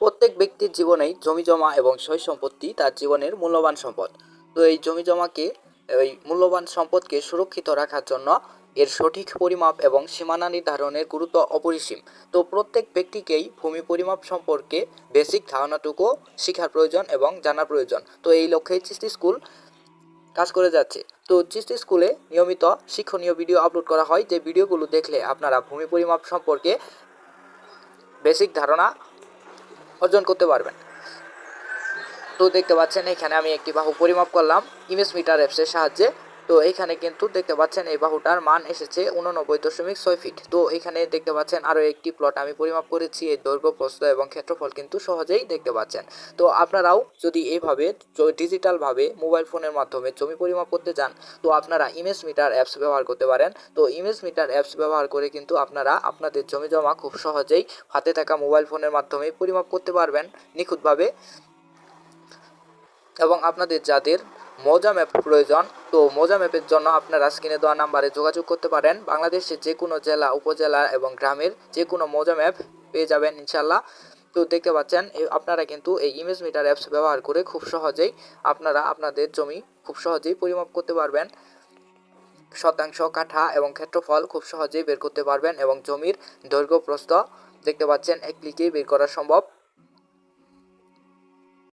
প্রত্যেক ব্যক্তির জীবনেই জমি জমা এবং সয় সম্পত্তি তার জীবনের মূল্যবান সম্পদ। তো এই জমি জমাকে, এই মূল্যবান সম্পদকে সুরক্ষিত রাখার জন্য এর সঠিক পরিমাপ এবং সীমানা নির্ধারণের গুরুত্ব অপরিসীম। তো প্রত্যেক ব্যক্তিকেই ভূমি পরিমাপ সম্পর্কে বেসিক ধারণাটুকু শেখার প্রয়োজন এবং জানার প্রয়োজন। তো এই লক্ষ্যে চিস্তি স্কুল কাজ করে যাচ্ছে। তো চিস্তি স্কুলে নিয়মিত শিক্ষণীয় ভিডিও আপলোড করা হয়। যে ভিডিওগুলো দেখলে আপনারা ভূমি পরিমাপ সম্পর্কে বেসিক ধারণা অর্জন করতে পারবেন। তো দেখতে পাচ্ছেন এখানে আমি একটি বাহু পরিমাপ করলাম। ইমেজ মিটার অ্যাপসের সাহায্যে। তো এখানে কিন্তু দেখতে পাচ্ছেন এই বাহুটার মান এসেছে উননব্বই দশমিক ছয় ফিট তো এখানে দেখতে পাচ্ছেন আরও একটি প্লট আমি পরিমাপ করেছি এই দৈর্ঘ্য, প্রস্থ এবং ক্ষেত্রফল কিন্তু সহজেই দেখতে পাচ্ছেন। তো আপনারাও যদি এইভাবে ডিজিটালভাবে মোবাইল ফোনের মাধ্যমে জমি পরিমাপ করতে চান, তো আপনারা ইমেজ মিটার অ্যাপস ব্যবহার করতে পারেন। তো ইমেজ মিটার অ্যাপস ব্যবহার করে কিন্তু আপনারা আপনাদের জমি জমা খুব সহজেই হাতে থাকা মোবাইল ফোনের মাধ্যমে পরিমাপ করতে পারবেন নিখুঁতভাবে। এবং আপনাদের যাদের মৌজা ম্যাপ প্রয়োজন। তো মৌজা ম্যাপের জন্য আপনারা স্ক্রিনে দেওয়া নাম্বারে যোগাযোগ করতে পারেন। বাংলাদেশের যে কোনো জেলা, উপজেলা এবং গ্রামের যে কোনো মৌজা ম্যাপ পেয়ে যাবেন ইনশাল্লাহ তো দেখতে পাচ্ছেন আপনারা কিন্তু এই ইমেজ মিটার অ্যাপস ব্যবহার করে খুব সহজেই আপনারা আপনাদের জমি খুব সহজেই পরিমাপ করতে পারবেন। শতাংশ কাঠা এবং ক্ষেত্রফল খুব সহজেই বের করতে পারবেন এবং জমির দৈর্ঘ্য প্রস্থ দেখতে পাচ্ছেন, এক ক্লিকেই বের করা সম্ভব।